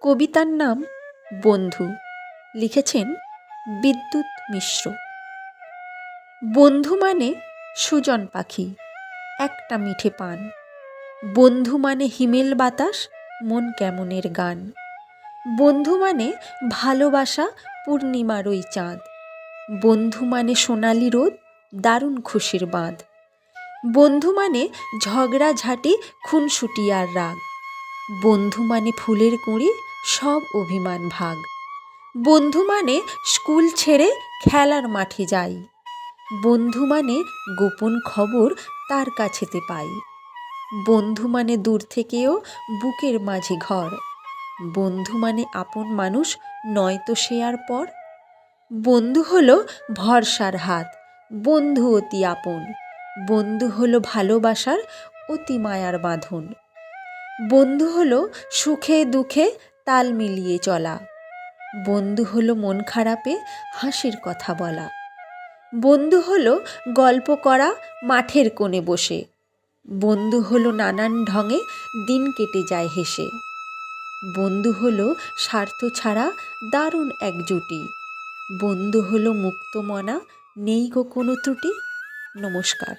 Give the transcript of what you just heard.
কবিতার নাম বন্ধু। লিখেছেন বিদ্যুৎ মিশ্র। বন্ধু মানে সুজন পাখি, একটা মিঠে পান। বন্ধু মানে হিমেল বাতাস, মন কেমনের গান। বন্ধু মানে ভালোবাসা, পূর্ণিমার ওই চাঁদ। বন্ধু মানে সোনালি রোদ, দারুণ খুশির বাঁধ। বন্ধু মানে ঝগড়াঝাটি, খুনসুটি আর রাগ। বন্ধু মানে ফুলের কুঁড়ি সব অভিমান ভাগ। বন্ধু মানে স্কুল ছেড়ে খেলার মাঠে যাই। বন্ধু মানে গোপন খবর তার কাছেতে পাই। বন্ধু মানে দূর থেকেও বুকের মাঝে ঘর। বন্ধু মানে আপন মানুষ, নয়তো সে আর পর। বন্ধু হলো ভরসার হাত, বন্ধু অতি আপন। বন্ধু হলো ভালোবাসার অতি মায়ার বাঁধন। বন্ধু হলো সুখে দুঃখে তাল মিলিয়ে চলা। বন্ধু হলো মন খারাপে হাসির কথা বলা। বন্ধু হলো গল্প করা মাঠের কোণে বসে। বন্ধু হলো নানান ঢঙে দিন কেটে যায় হেসে। বন্ধু হলো স্বার্থ ছাড়া দারুণ একজুটি বন্ধু হলো মুক্তমনা নেই গো কোনো ত্রুটি। নমস্কার।